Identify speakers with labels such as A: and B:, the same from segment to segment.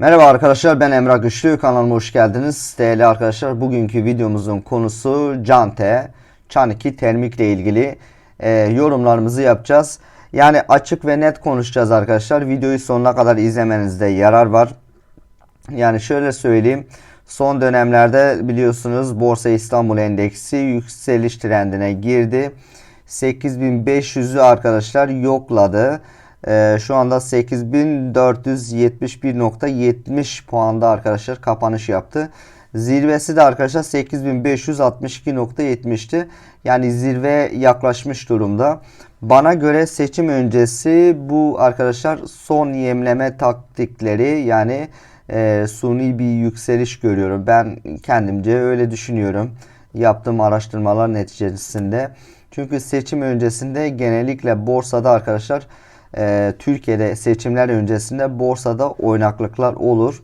A: Merhaba arkadaşlar ben Emrah Güçlü kanalıma hoş geldiniz. Değerli arkadaşlar bugünkü videomuzun konusu Cante, Çaniki termik ile ilgili e, yorumlarımızı yapacağız. Yani açık ve net konuşacağız arkadaşlar. Videoyu sonuna kadar izlemenizde yarar var. Yani şöyle söyleyeyim. Son dönemlerde biliyorsunuz Borsa İstanbul Endeksi yükseliş trendine girdi. 8500'ü arkadaşlar yokladı. Ee, şu anda 8471.70 puanda arkadaşlar kapanış yaptı. Zirvesi de arkadaşlar 8562.70'ti. Yani zirve yaklaşmış durumda. Bana göre seçim öncesi bu arkadaşlar son yemleme taktikleri yani e, suni bir yükseliş görüyorum. Ben kendimce öyle düşünüyorum. Yaptığım araştırmalar neticesinde. Çünkü seçim öncesinde genellikle borsada arkadaşlar e, Türkiye'de seçimler öncesinde borsada oynaklıklar olur.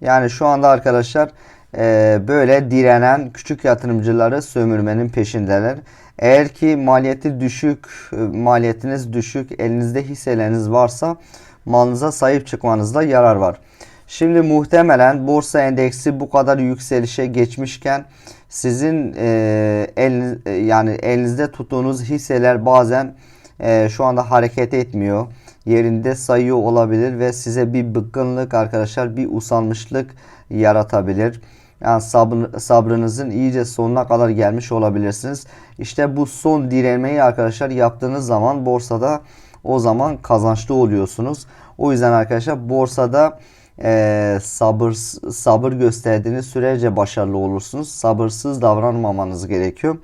A: Yani şu anda arkadaşlar e, böyle direnen küçük yatırımcıları sömürmenin peşindeler. Eğer ki maliyeti düşük, e, maliyetiniz düşük, elinizde hisseleriniz varsa malınıza sahip çıkmanızda yarar var. Şimdi muhtemelen borsa endeksi bu kadar yükselişe geçmişken sizin e, eliniz, e, yani elinizde tuttuğunuz hisseler bazen e, şu anda hareket etmiyor. Yerinde sayıyor olabilir ve size bir bıkkınlık arkadaşlar bir usanmışlık yaratabilir. Yani sabır, sabrınızın iyice sonuna kadar gelmiş olabilirsiniz. İşte bu son direnmeyi arkadaşlar yaptığınız zaman borsada o zaman kazançlı oluyorsunuz. O yüzden arkadaşlar borsada e, sabır sabır gösterdiğiniz sürece başarılı olursunuz. Sabırsız davranmamanız gerekiyor.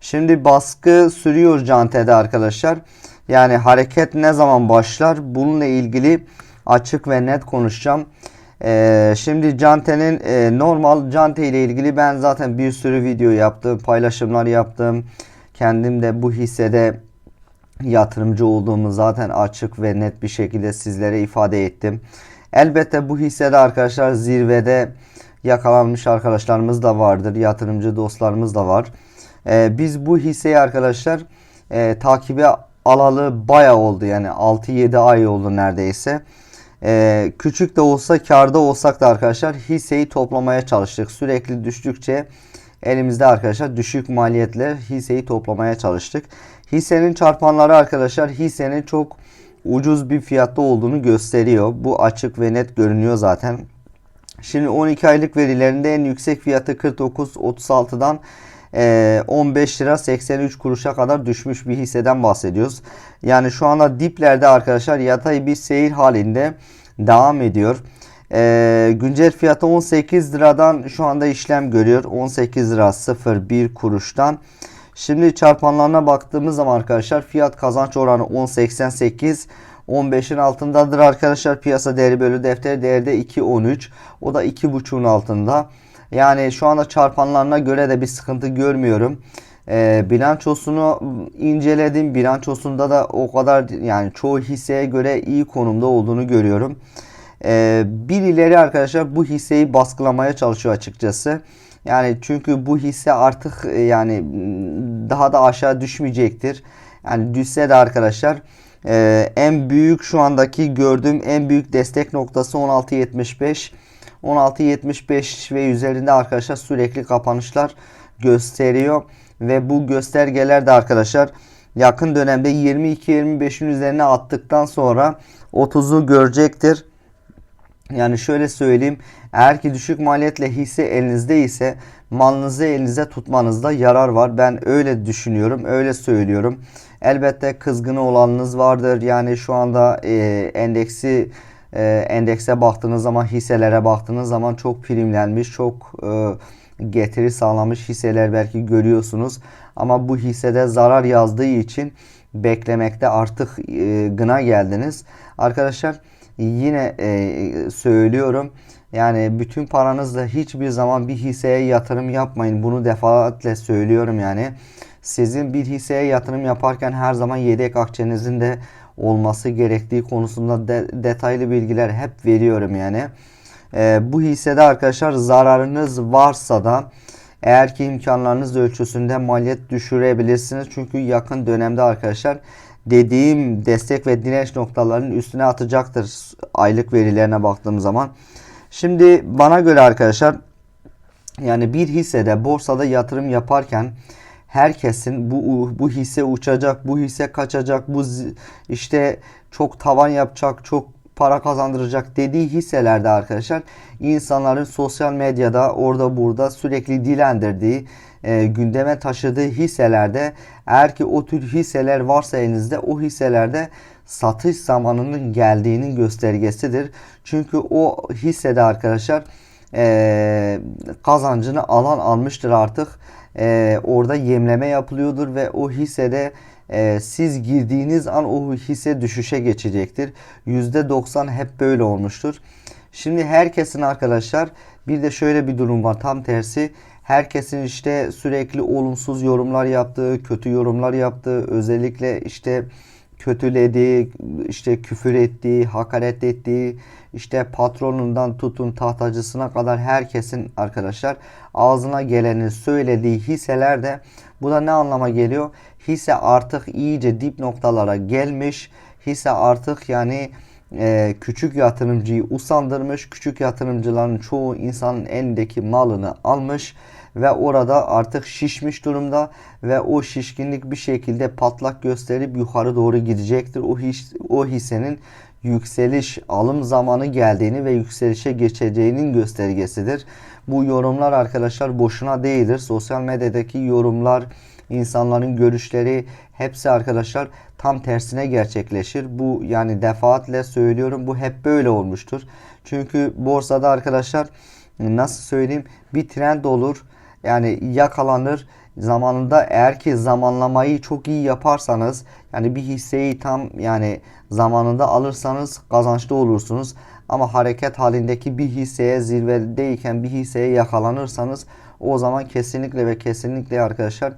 A: Şimdi baskı sürüyor Cante'de arkadaşlar. Yani hareket ne zaman başlar? Bununla ilgili açık ve net konuşacağım. Ee, şimdi Cante'nin e, normal Cante ile ilgili ben zaten bir sürü video yaptım, paylaşımlar yaptım. Kendim de bu hissede yatırımcı olduğumu zaten açık ve net bir şekilde sizlere ifade ettim. Elbette bu hissede arkadaşlar zirvede yakalanmış arkadaşlarımız da vardır. Yatırımcı dostlarımız da var. Ee, biz bu hisseyi arkadaşlar e, takibe alalı baya oldu. Yani 6-7 ay oldu neredeyse. Ee, küçük de olsa karda olsak da arkadaşlar hisseyi toplamaya çalıştık. Sürekli düştükçe elimizde arkadaşlar düşük maliyetle hisseyi toplamaya çalıştık. Hissenin çarpanları arkadaşlar hissenin çok ucuz bir fiyatta olduğunu gösteriyor. Bu açık ve net görünüyor zaten. Şimdi 12 aylık verilerinde en yüksek fiyatı 49.36'dan 15 lira 83 kuruşa kadar düşmüş bir hisseden bahsediyoruz. Yani şu anda diplerde arkadaşlar yatay bir seyir halinde devam ediyor. Ee, güncel fiyatı 18 liradan şu anda işlem görüyor. 18 lira 01 kuruştan. Şimdi çarpanlarına baktığımız zaman arkadaşlar fiyat kazanç oranı 10.88 15'in altındadır arkadaşlar. Piyasa değeri bölü defter değeri de 2.13. O da 2.5'un altında. Yani şu anda çarpanlarına göre de bir sıkıntı görmüyorum. E, bilançosunu inceledim. Bilançosunda da o kadar yani çoğu hisseye göre iyi konumda olduğunu görüyorum. E, birileri arkadaşlar bu hisseyi baskılamaya çalışıyor açıkçası. Yani çünkü bu hisse artık e, yani daha da aşağı düşmeyecektir. Yani düşse de arkadaşlar e, en büyük şu andaki gördüğüm en büyük destek noktası 16.75. 16.75 ve üzerinde arkadaşlar sürekli kapanışlar gösteriyor. Ve bu göstergeler de arkadaşlar yakın dönemde 22-25'in üzerine attıktan sonra 30'u görecektir. Yani şöyle söyleyeyim. Eğer ki düşük maliyetle hisse elinizde ise malınızı elinizde tutmanızda yarar var. Ben öyle düşünüyorum. Öyle söylüyorum. Elbette kızgını olanınız vardır. Yani şu anda e, endeksi e, endekse baktığınız zaman hisselere baktığınız zaman çok primlenmiş, çok e, getiri sağlamış hisseler belki görüyorsunuz. Ama bu hissede zarar yazdığı için beklemekte artık e, gına geldiniz. Arkadaşlar yine e, söylüyorum. Yani bütün paranızla hiçbir zaman bir hisseye yatırım yapmayın. Bunu defaatle söylüyorum yani. Sizin bir hisseye yatırım yaparken her zaman yedek akçenizin de olması gerektiği konusunda de, detaylı bilgiler hep veriyorum yani. E, bu hissede arkadaşlar zararınız varsa da eğer ki imkanlarınız ölçüsünde maliyet düşürebilirsiniz. Çünkü yakın dönemde arkadaşlar dediğim destek ve direnç noktalarının üstüne atacaktır aylık verilerine baktığım zaman. Şimdi bana göre arkadaşlar yani bir hissede borsada yatırım yaparken herkesin bu bu hisse uçacak, bu hisse kaçacak, bu işte çok tavan yapacak, çok para kazandıracak dediği hisselerde arkadaşlar insanların sosyal medyada orada burada sürekli dilendirdiği e, gündeme taşıdığı hisselerde eğer ki o tür hisseler varsa elinizde o hisselerde satış zamanının geldiğinin göstergesidir. Çünkü o hissede arkadaşlar e, kazancını alan almıştır artık. E, orada yemleme yapılıyordur ve o hissede e, siz girdiğiniz an o hisse düşüşe geçecektir. %90 hep böyle olmuştur. Şimdi herkesin arkadaşlar bir de şöyle bir durum var tam tersi. Herkesin işte sürekli olumsuz yorumlar yaptığı, kötü yorumlar yaptığı, özellikle işte kötülediği, işte küfür ettiği, hakaret ettiği, işte patronundan tutun tahtacısına kadar herkesin arkadaşlar ağzına geleni söylediği hisselerde bu da ne anlama geliyor? Hisse artık iyice dip noktalara gelmiş. Hisse artık yani e, küçük yatırımcıyı usandırmış. Küçük yatırımcıların çoğu insanın elindeki malını almış ve orada artık şişmiş durumda ve o şişkinlik bir şekilde patlak gösterip yukarı doğru gidecektir. O his, o hissenin yükseliş alım zamanı geldiğini ve yükselişe geçeceğinin göstergesidir. Bu yorumlar arkadaşlar boşuna değildir. Sosyal medyadaki yorumlar, insanların görüşleri hepsi arkadaşlar tam tersine gerçekleşir. Bu yani defaatle söylüyorum bu hep böyle olmuştur. Çünkü borsada arkadaşlar nasıl söyleyeyim bir trend olur. Yani yakalanır zamanında eğer ki zamanlamayı çok iyi yaparsanız yani bir hisseyi tam yani zamanında alırsanız kazançlı olursunuz. Ama hareket halindeki bir hisseye zirvedeyken bir hisseye yakalanırsanız o zaman kesinlikle ve kesinlikle arkadaşlar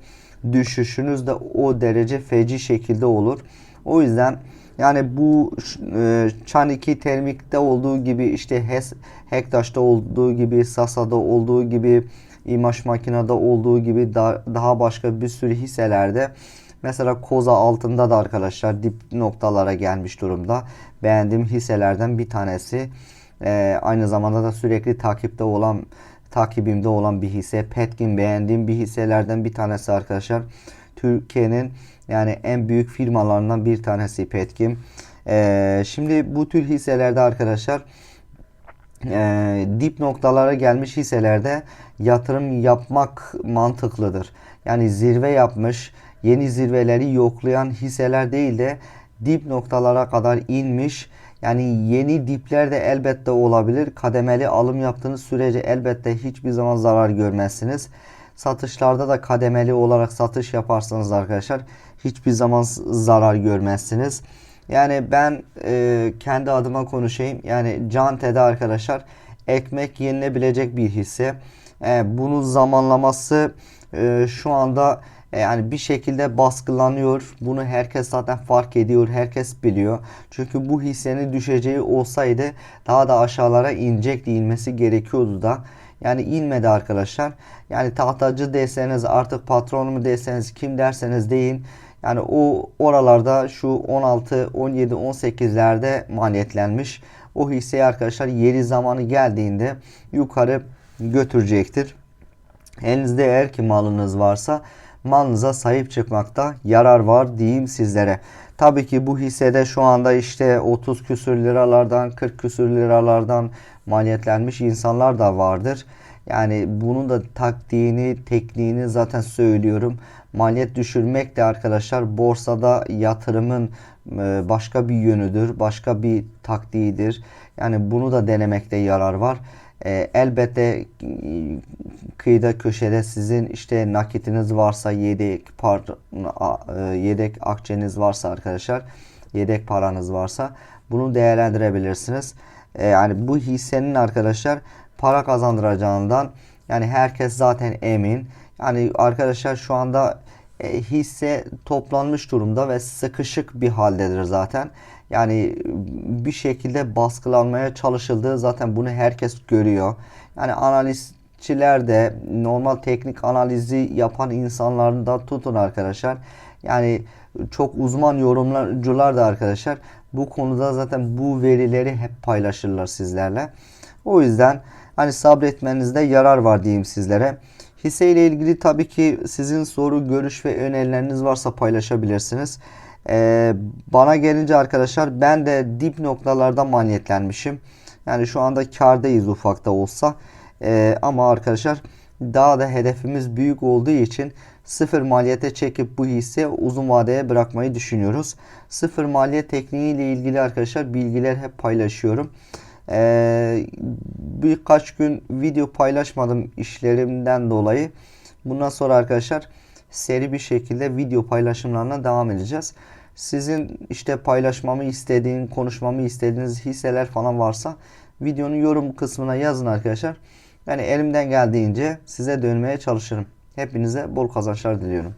A: düşüşünüz de o derece feci şekilde olur. O yüzden yani bu e, Çan2 Termik'te olduğu gibi işte Hes, Hektaş'ta olduğu gibi Sasa'da olduğu gibi İmaş Makina'da olduğu gibi da, daha başka bir sürü hisselerde mesela Koza altında da arkadaşlar dip noktalara gelmiş durumda. Beğendiğim hisselerden bir tanesi. E, aynı zamanda da sürekli takipte olan takibimde olan bir hisse. Petkin beğendiğim bir hisselerden bir tanesi arkadaşlar. Türkiye'nin yani en büyük firmalarından bir tanesi Petkim. Ee, şimdi bu tür hisselerde arkadaşlar e, dip noktalara gelmiş hisselerde yatırım yapmak mantıklıdır. Yani zirve yapmış, yeni zirveleri yoklayan hisseler değil de dip noktalara kadar inmiş. Yani yeni dipler de elbette olabilir. Kademeli alım yaptığınız sürece elbette hiçbir zaman zarar görmezsiniz. Satışlarda da kademeli olarak satış yaparsanız arkadaşlar hiçbir zaman zarar görmezsiniz. Yani ben e, kendi adıma konuşayım. Yani Cante'de arkadaşlar ekmek yenilebilecek bir hisse. E, bunun zamanlaması e, şu anda e, yani bir şekilde baskılanıyor. Bunu herkes zaten fark ediyor. Herkes biliyor. Çünkü bu hissenin düşeceği olsaydı daha da aşağılara inecek inmesi gerekiyordu da. Yani inmedi arkadaşlar. Yani tahtacı deseniz artık patron mu deseniz kim derseniz deyin. Yani o oralarda şu 16, 17, 18'lerde maliyetlenmiş. O hisseyi arkadaşlar yeri zamanı geldiğinde yukarı götürecektir. Elinizde eğer ki malınız varsa malınıza sahip çıkmakta yarar var diyeyim sizlere. Tabii ki bu hissede şu anda işte 30 küsür liralardan 40 küsür liralardan maliyetlenmiş insanlar da vardır. Yani bunun da taktiğini, tekniğini zaten söylüyorum. Maliyet düşürmek de arkadaşlar borsada yatırımın e, başka bir yönüdür, başka bir taktiğidir. Yani bunu da denemekte yarar var. E, elbette e, kıyıda köşede sizin işte nakitiniz varsa yedek par yedek akçeniz varsa arkadaşlar yedek paranız varsa bunu değerlendirebilirsiniz. Yani bu hissenin arkadaşlar para kazandıracağından yani herkes zaten emin. Yani arkadaşlar şu anda e, hisse toplanmış durumda ve sıkışık bir haldedir zaten. Yani bir şekilde baskılanmaya çalışıldığı zaten bunu herkes görüyor. Yani analistçiler de normal teknik analizi yapan insanların da tutun arkadaşlar. Yani çok uzman yorumcular da arkadaşlar bu konuda zaten bu verileri hep paylaşırlar sizlerle. O yüzden hani sabretmenizde yarar var diyeyim sizlere. Hisse ile ilgili tabii ki sizin soru, görüş ve önerileriniz varsa paylaşabilirsiniz. Ee, bana gelince arkadaşlar ben de dip noktalarda maliyetlenmişim. Yani şu anda kardayız ufak da olsa. Ee, ama arkadaşlar daha da hedefimiz büyük olduğu için sıfır maliyete çekip bu hisse uzun vadeye bırakmayı düşünüyoruz. Sıfır maliyet tekniği ile ilgili arkadaşlar bilgiler hep paylaşıyorum. Ee, birkaç gün video paylaşmadım işlerimden dolayı. Bundan sonra arkadaşlar seri bir şekilde video paylaşımlarına devam edeceğiz. Sizin işte paylaşmamı istediğin, konuşmamı istediğiniz hisseler falan varsa videonun yorum kısmına yazın arkadaşlar. Yani elimden geldiğince size dönmeye çalışırım. Hepinize bol kazançlar diliyorum.